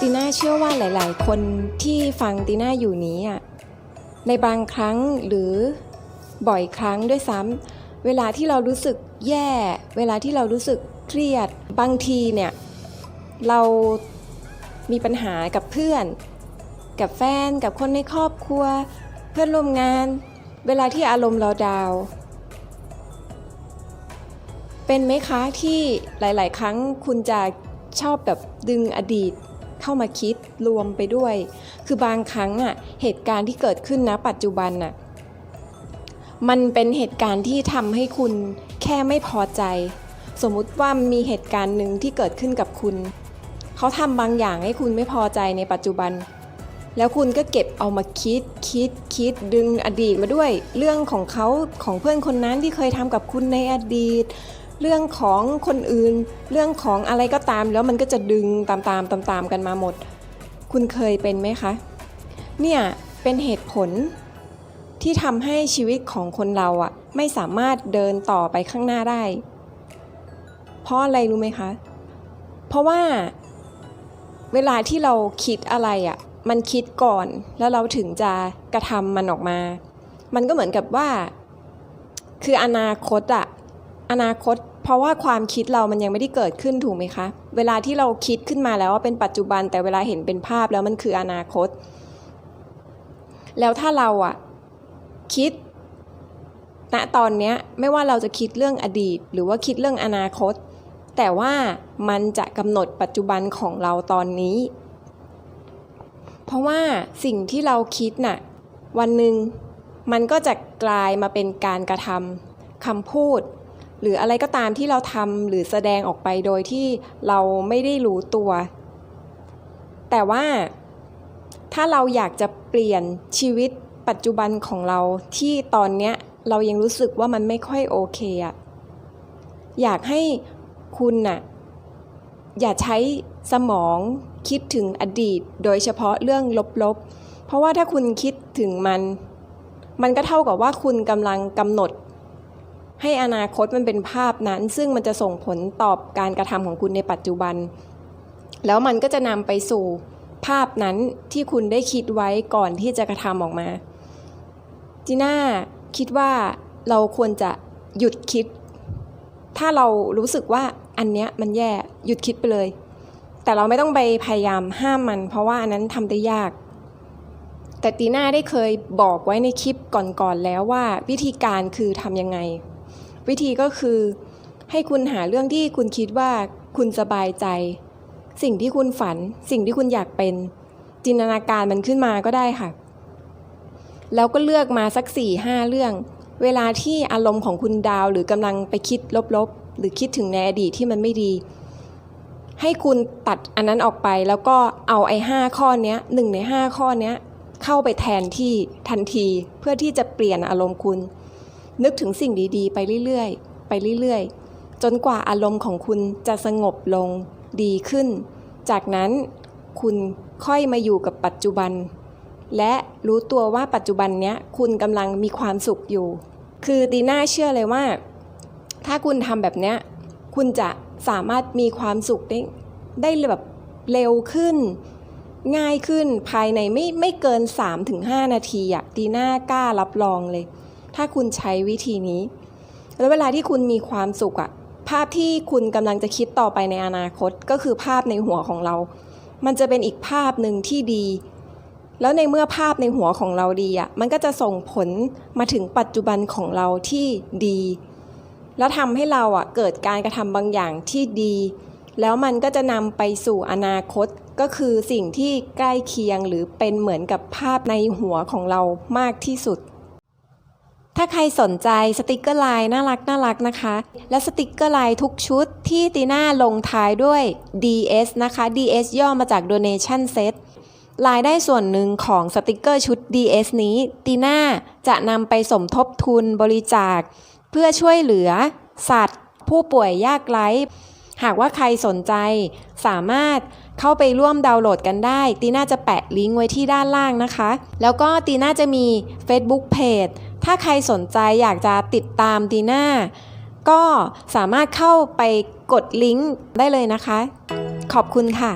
ตีน่าเชื่อว่าหลาย ๆ คนที่ฟังตีน่าอยู่นี้อะในบางครั้งหรือบ่อยครั้งด้วยซ้ำเวลาที่เรารู้สึกแย่ เวลาที่เรารู้สึกเครียดบางทีเนี่ย เรามีปัญหากับเพื่อน กับแฟนกับคนในครอบครัว เพื่อนร่วมงาน เวลาที่อารมณ์เราดาว เป็นไหมคะที่หลาย ๆ ครั้งคุณจะชอบแบบดึงอดีตเข้ามาคิดรวมไปด้วย คือบางครั้งอะเหตุการณ์ที่เกิดขึ้นนะปัจจุบันน่ะมันเป็นเหตุการณ์ที่ทำให้คุณแค่ไม่พอใจ สมมุติว่ามีเหตุการณ์หนึ่งที่เกิดขึ้นกับคุณ เขาทำบางอย่างให้คุณไม่พอใจในปัจจุบัน แล้วคุณก็เก็บเอามาคิดคิดคิดดึงอดีตมาด้วย เรื่องของเขาของเพื่อนคนนั้นที่เคยทำกับคุณในอดีต เรื่องของคนอื่น เรื่องของอะไรก็ตาม แล้วมันก็จะดึงตามๆตามๆกันมาหมด คุณเคยเป็นไหมคะ เนี่ยเป็นเหตุผลที่ทำให้ชีวิตของคนเราอะไม่สามารถเดินต่อไปข้างหน้าได้ เพราะอะไรรู้ไหมคะ เพราะว่าเวลาที่เราคิดอะไรอะมันคิดก่อนแล้วเราถึงจะกระทำมันออกมา มันก็เหมือนกับว่า คืออนาคตอะ อนาคต เพราะว่าความคิดเรามันยังไม่ได้เกิดขึ้นถูกไหมคะ เวลาที่เราคิดขึ้นมาแล้วว่าเป็นปัจจุบันแต่เวลาเห็นเป็นภาพแล้วมันคืออนาคต แล้วถ้าเราอะคิดณตอนเนี้ยไม่ว่าเราจะคิดเรื่องอดีต หรือว่าคิดเรื่องอนาคต แต่ว่ามันจะกำหนดปัจจุบันของเราตอนนี้ เพราะว่าสิ่งที่เราคิดน่ะวันหนึ่งมันก็จะกลายมาเป็นการกระทำคำพูด หรืออะไรก็ตามที่เราทำหรือแสดงออกไปโดยที่เราไม่ได้รู้ตัว แต่ว่าถ้าเราอยากจะเปลี่ยนชีวิตปัจจุบันของเราที่ตอนเนี้ยเรายังรู้สึกว่ามันไม่ค่อยโอเคอะอยากให้คุณน่ะอย่าใช้สมองคิดถึงอดีต โดยเฉพาะเรื่องลบๆ เพราะว่าถ้าคุณคิดถึงมัน มันก็เท่ากับว่าคุณกำลังกำหนด ให้อนาคตมันเป็นภาพนั้น ซึ่งมันจะส่งผลตอบการกระทำของคุณในปัจจุบัน แล้วมันก็จะนำไปสู่ภาพนั้นที่คุณได้คิดไว้ก่อนที่จะกระทำออกมาจีน่าคิดว่าเราควรจะหยุดคิด ถ้าเรารู้สึกว่าอันเนี้ยมันแย่หยุดคิดไปเลย แต่เราไม่ต้องไปพยายามห้ามมัน เพราะว่าอันนั้นทำได้ยาก แต่ตีน่าได้เคยบอกไว้ในคลิปก่อนๆแล้วว่าวิธีการคือทำยังไง วิธีก็คือ ให้คุณหาเรื่องที่คุณคิดว่าคุณสบายใจ สิ่งที่คุณฝัน สิ่งที่คุณอยากเป็น จินตนาการมันขึ้นมาก็ได้ค่ะ แล้วก็เลือกมาสัก4ี่ห้าเรื่อง เวลาที่อารมณ์ของคุณดาวหรือกำลังไปคิดลบๆ หรือคิดถึงในอดีตที่มันไม่ดี ให้คุณตัดอันนั้นออกไปแล้วก็เอาไอ้ห้าข้อนี้หนึ่งในห้าข้อนี้เข้าไปแทนที่ทันทีเพื่อที่จะเปลี่ยนอารมณ์คุณ นึกถึงสิ่งดีๆ ไปเรื่อยๆ ไปเรื่อยๆ จนกว่าอารมณ์ของคุณจะสงบลงดีขึ้น จากนั้นคุณค่อยมาอยู่กับปัจจุบัน และรู้ตัวว่าปัจจุบันเนี้ยคุณกำลังมีความสุขอยู่ คือตีน่าเชื่อเลยว่า ถ้าคุณทำแบบเนี้ยคุณจะสามารถมีความสุขได้ได้แบบเร็วขึ้น ง่ายขึ้นภายในไม่ไม่เกิน 3-5 นาทีอะตีน่ากล้ารับรองเลย ถ้าคุณใช้วิธีนี้ แล้วเวลาที่คุณมีความสุขอะภาพที่คุณกำลังจะคิดต่อไปในอนาคตก็คือภาพในหัวของเรา มันจะเป็นอีกภาพหนึ่งที่ดี แล้วในเมื่อภาพในหัวของเราดีอะมันก็จะส่งผลมาถึงปัจจุบันของเราที่ดี แล้วทำให้เราอะเกิดการกระทำบางอย่างที่ดี แล้วมันก็จะนำไปสู่อนาคตก็คือสิ่งที่ใกล้เคียงหรือเป็นเหมือนกับภาพในหัวของเรามากที่สุด ถ้าใครสนใจสติกเกอร์ไลน์น่ารักน่ารักนะคะ และสติกเกอร์ไลน์ทุกชุดที่ตีน่าลงท้ายด้วย DS นะคะ DS ย่อมาจาก Donation Set รายได้ส่วนหนึ่งของสติกเกอร์ชุด DS นี้ตีน่าจะนำไปสมทบทุนบริจาค เพื่อช่วยเหลือ สัตว์ ผู้ป่วยยากไร้ หากว่าใครสนใจสามารถเข้าไปร่วมดาวน์โหลดกันได้ตีน่าจะแปะลิงก์ไว้ที่ด้านล่างนะคะ แล้วก็ตีน่าจะมี Facebook Page ถ้าใครสนใจอยากจะติดตามดีน่าก็สามารถเข้าไปกดลิงก์ได้เลยนะคะ ขอบคุณค่ะ